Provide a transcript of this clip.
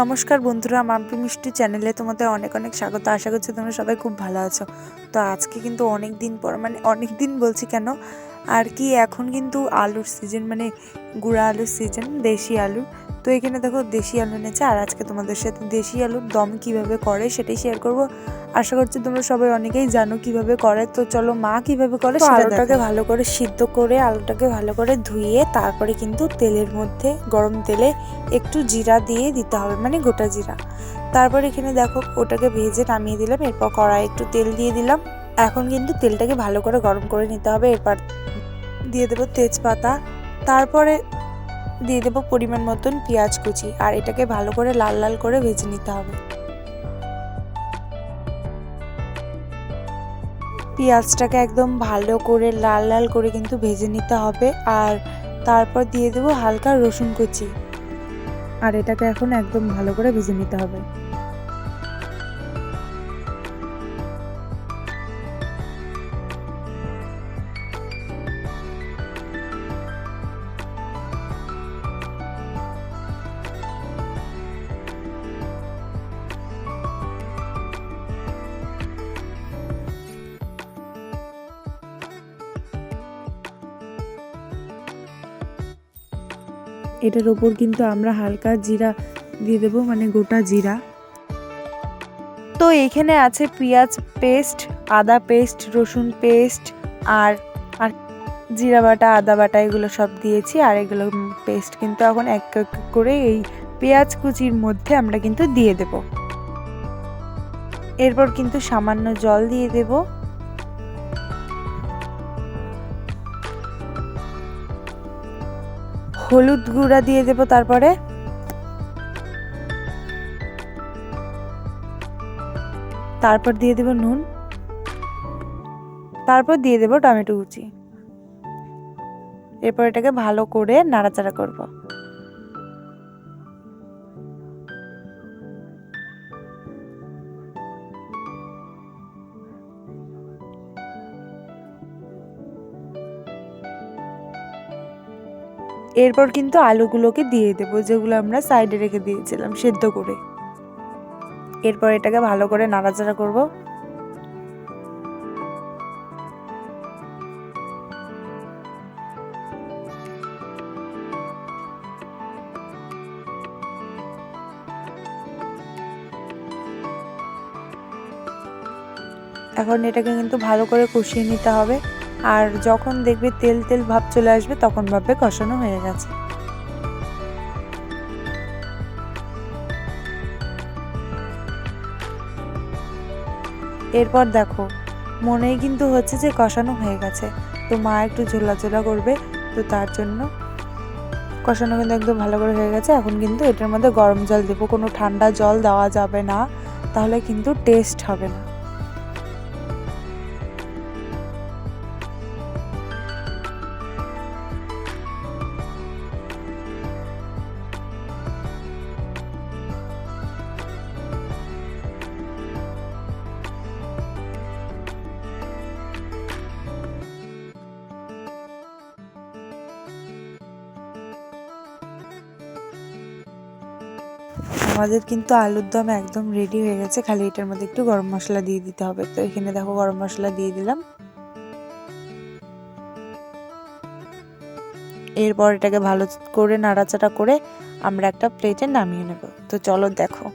নমস্কার বন্ধুরা, মাম্পি মিষ্টি চ্যানেলে তোমাদের অনেক অনেক স্বাগত। আশা করছি তোমরা সবাই খুব ভালো আছো। তো আজকে কিন্তু অনেক দিন পর মানে অনেক দিন বলছি কেন? আর কি, এখন কিন্তু আলুর সিজন মানে গুঁড়া আলুর সিজন দেশি আলু। তো এখানে দেখো দেশি আলু এনেছে। আর আজকে তোমাদের সাথে দেশি আলুর দম কীভাবে করে সেটাই শেয়ার করব। আশা করছি তোমরা সবাই অনেকেই জানো কীভাবে করে। তো চলো মা কীভাবে করে আলুটাকে ভালো করে সিদ্ধ করে আলুটাকে ভালো করে ধুয়ে তারপরে কিন্তু তেলের মধ্যে গরম তেলে একটু জিরা দিয়ে দিতে হবে মানে গোটা জিরা। তারপর এখানে দেখো ওটাকে ভেজে নামিয়ে দিলাম এরপর কড়াই একটু তেল দিয়ে দিলাম। এখন কিন্তু তেলটাকে ভালো করে গরম করে নিতে হবে। এরপর দিয়ে দেবো তেজপাতা। তারপরে দিয়ে দেবো পরিমাণ মতন পেঁয়াজ কুচি। আর এটাকে ভালো করে লাল লাল করে ভেজে নিতে হবে। পেঁয়াজটাকে একদম ভালো করে লাল লাল করে কিন্তু ভেজে নিতে হবে। আর তারপর দিয়ে দেবো হালকা রসুন কুচি। আর এটাকে এখন একদম ভালো করে ভেজে নিতে হবে। এটার ওপর কিন্তু আমরা হালকা জিরা দিয়ে দেবো মানে গোটা জিরা। তো এখানে আছে পেঁয়াজ পেস্ট, আদা পেস্ট, রসুন পেস্ট, আর আর জিরা বাটা, আদা বাটা, এগুলো সব দিয়েছি, আর এগুলো পেস্ট কিন্তু এখন এক এক করে এই পেঁয়াজ কুচির মধ্যে আমরা কিন্তু দিয়ে দেব। এরপর কিন্তু সামান্য জল দিয়ে দেবো। হলুদ গুঁড়া দিয়ে দেব তারপরে। তারপর দিয়ে দেব নুন। তারপর দিয়ে দেব টমেটো কুচি। এরপর এটাকে ভালো করে নাড়াচাড়া করব। এরপর কিন্তু আলুগুলোকে দিয়ে দেবো, যেগুলো আমরা সাইডে রেখে দিয়েছিলাম সেদ্ধ করে। এরপর এটাকে ভালো করে নাড়াচাড়া করব। এখন এটাকে কিন্তু ভালো করে কষিয়ে নিতে হবে। আর যখন দেখবে তেল তেল ভাব চলে আসবে, তখন ভাববে কষানো হয়ে গেছে। এরপর দেখো, মনেই কিন্তু হচ্ছে যে কষানো হয়ে গেছে। তো মা একটু ঝোলা ঝোলা করবে, তো তার জন্য কষানো কিন্তু একদম ভালো করে হয়ে গেছে। এখন কিন্তু এটার মধ্যে গরম জল দেবো, কোনো ঠান্ডা জল দেওয়া যাবে না, তাহলে কিন্তু টেস্ট হবে না। আমাদের কিন্তু আলুর দম একদম রেডি হয়ে গেছে। খালি এটার মধ্যে একটু গরম মশলা দিয়ে দিতে হবে। তো এখানে দেখো গরম মশলা দিয়ে দিলাম। এরপর এটাকে ভালো করে নাড়াচাড়া করে আমরা একটা প্লেটে নামিয়ে নেব। তো চলো দেখো।